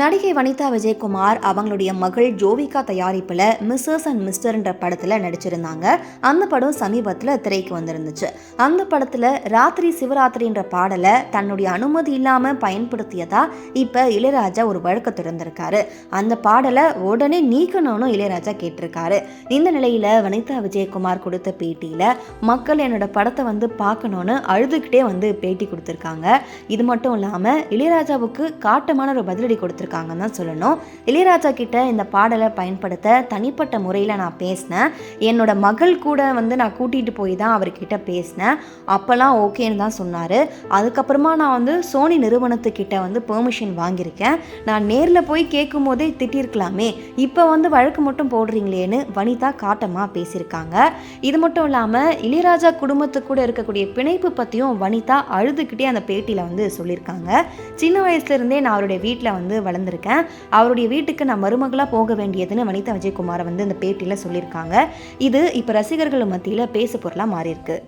நடிகை வனிதா விஜயகுமார் அவங்களுடைய மகள் ஜோவிகா தயாரிப்பில் மிஸ்ஸஸ் அண்ட் மிஸ்டர்ன்ற படத்தில் நடிச்சிருந்தாங்க. அந்த படம் சமீபத்தில் திரைக்கு வந்திருந்துச்சு. அந்த படத்தில் ராத்திரி சிவராத்திரின்ற பாடலை தன்னுடைய அனுமதி இல்லாமல் பயன்படுத்தியதா இப்போ இளையராஜா ஒரு வழக்கு திறந்திருக்காரு. அந்த பாடலை உடனே நீக்கணும்னு இளையராஜா கேட்டிருக்காரு. இந்த நிலையில் வனிதா விஜயகுமார் கொடுத்த பேட்டியில் மக்கள் என்னோட படத்தை வந்து பார்க்கணுன்னு அழுதுகிட்டே வந்து பேட்டி கொடுத்துருக்காங்க. இது மட்டும் இல்லாமல் இளையராஜாவுக்கு காட்டமான ஒரு பதிலடி கொடுத்து கொடுத்துருக்காங்கன்னு தான் சொல்லணும். இளையராஜா கிட்ட இந்த பாடலை பயன்படுத்த தனிப்பட்ட முறையில் நான் பேசினேன். என்னோட மகள் கூட வந்து நான் கூட்டிகிட்டு போய் தான் அவர்கிட்ட பேசினேன். அப்போல்லாம் ஓகேன்னு தான் சொன்னார். அதுக்கப்புறமா நான் வந்து சோனி நிறுவனத்துக்கிட்ட வந்து பெர்மிஷன் வாங்கியிருக்கேன். நான் நேரில் போய் கேட்கும் போதே திட்டிருக்கலாமே இப்போ வந்து வழக்கு மட்டும் போடுறீங்களேன்னு வனிதா காட்டமாக பேசியிருக்காங்க. இது மட்டும் இல்லாமல் இளையராஜா குடும்பத்து கூட இருக்கக்கூடிய பிணைப்பு பற்றியும் வனிதா அழுதுகிட்டே அந்த பேட்டியில் வந்து சொல்லியிருக்காங்க. சின்ன வயசுலேருந்தே நான் அவருடைய வீட்டில் வந்து வளர்ந்துருக்கேன். அவருடைய வீட்டுக்கு நான் மருமகளாக போக வேண்டியதுன்னு வனிதா விஜயகுமாரை வந்து இந்த பேட்டியில் சொல்லியிருக்காங்க. இது இப்போ ரசிகர்கள் மத்தியில் பேசு பொருளாக மாறியிருக்கு.